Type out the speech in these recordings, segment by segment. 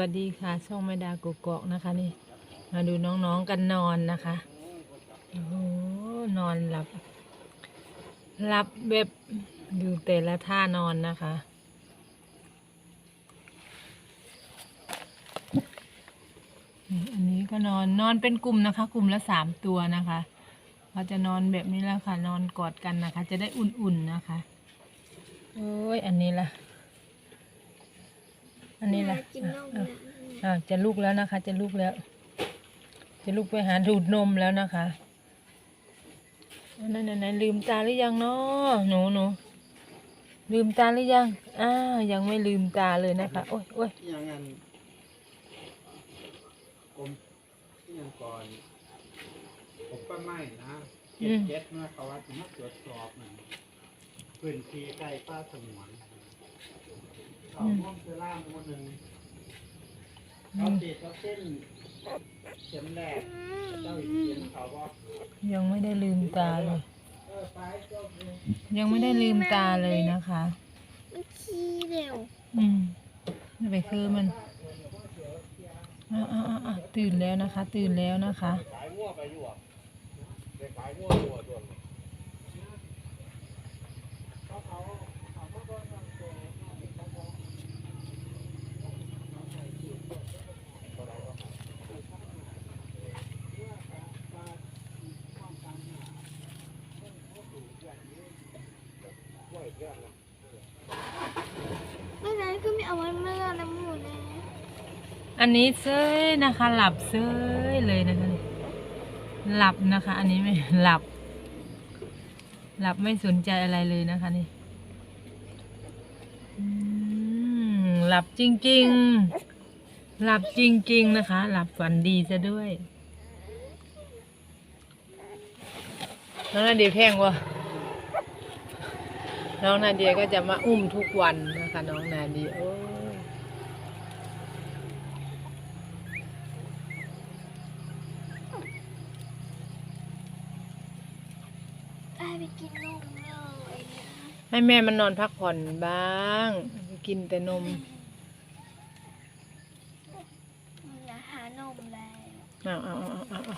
วัสดีค่ะ ช่องแม่ดากุกกอกนะคะนี่ มาดูน้องๆกันนอนนะคะโอ้โหนอนหลับหลับแบบดูแต่ละท่านอนนะคะ อันนี้ก็นอนนอนเป็นกลุ่มนะคะ กลุ่มละสามตัวนะคะเขาจะนอนแบบนี้แล้วค่ะ นอนกอดกันนะคะ จะได้อุ่นๆนะคะ โอ้ยอันนี้ล่ะ อันนี้ล่ะกินนมอะนะอะจะลุกแล้วนะคะ จะลุกแล้ว จะลุกไปหาดูดนมแล้วนะคะนั่นนั่นลืมตาหรือยังเนาะหนูหนูลืมตาหรือยังอ้าวยังไม่ลืมตาเลยนะคะโอ้ยโอ้ยที่ยังงั้นกรมที่ยังก่อนผมก็ไม่นะเจ็ดเจ็ดเมื่อเขาว่าจะมาตรวจสอบมันพื้นที่ใกล้ป้าสมวน เขาม่วงเสือล่างคนหนึ่งเขาติดเขาเส้นเข็มแรกเจ้าอีกเข็มเขาบอกยังไม่ได้ลืมตาเลย เออไปเจ้าเองยังไม่ได้ลืมตาเลยนะคะ มันขี้เร็วอืมนี่ไปคือมันอ่าอ่าอ่าอ่าตื่นแล้วนะคะ ตื่นแล้วนะคะ ขายงัวไปอยู่อะไปขายงัวอยู่อะตัวนี้ ไม่งั้นก็ไม่เอาไว้เมื่อน้ำหมูนะอันนี้เซยนะคะ หลับเซยเลยนะคะ หลับนะคะ อันนี้ไม่หลับ หลับไม่สนใจอะไรเลยนะคะนี่หลับจริง ๆ หลับจริง ๆ นะคะ หลับฝันดีซะด้วยน้องนาเดีแพงวะ น้องนาเดียก็จะมาอุ้มทุกวันนะคะ น้องนาเดียโอ้ยไอ้ไปกินนมเลยนะให้แม่มันนอนพักผ่อนบ้าง กินแต่นมอย่าหานมแล้วเอาเอาเอาเอา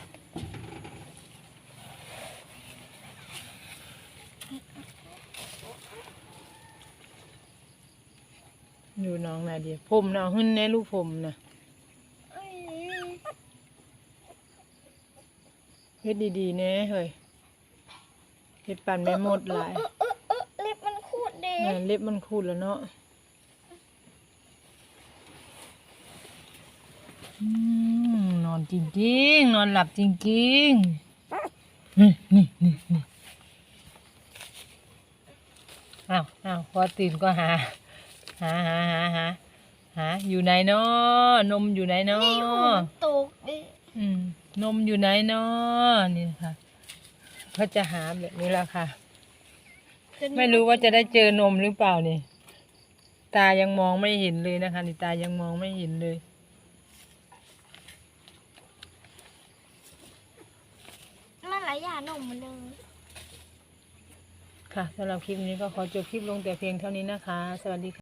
อาดูน้องนาเดียผมนะหึ้นแน่ลูกผมนะเฮ็ดดีๆแน่เฮ้ยเฮ็ดปั่นไม่หมดหลายเออเออเออเล็บมันคูดเด็แม่เล็บมันคูดแล้วเนาะอืมนอนจริงๆ นอนหลับจริงๆ นี่นี่นี่นี่อ้าวอ้าวพอตื่นก็หา หาหาหาหาหาอยู่ไหนเนาะนมอยู่ไหนเนาะนี่หูมันตกเด็อืมนมอยู่ไหนเนาะนี่ค่ะเขาจะหาแบบนี้แหละค่ะ ไม่รู้ว่าจะได้เจอนมหรือเปล่านี่ตายังมองไม่เห็นเลยนะคะนี่ตายังมองไม่เห็นเลยมันหลายอย่างนมมันเลยค่ะสำหรับคลิปนี้ก็ขอจบคลิปลงแต่เพียงเท่านี้นะคะ สวัสดีค่ะ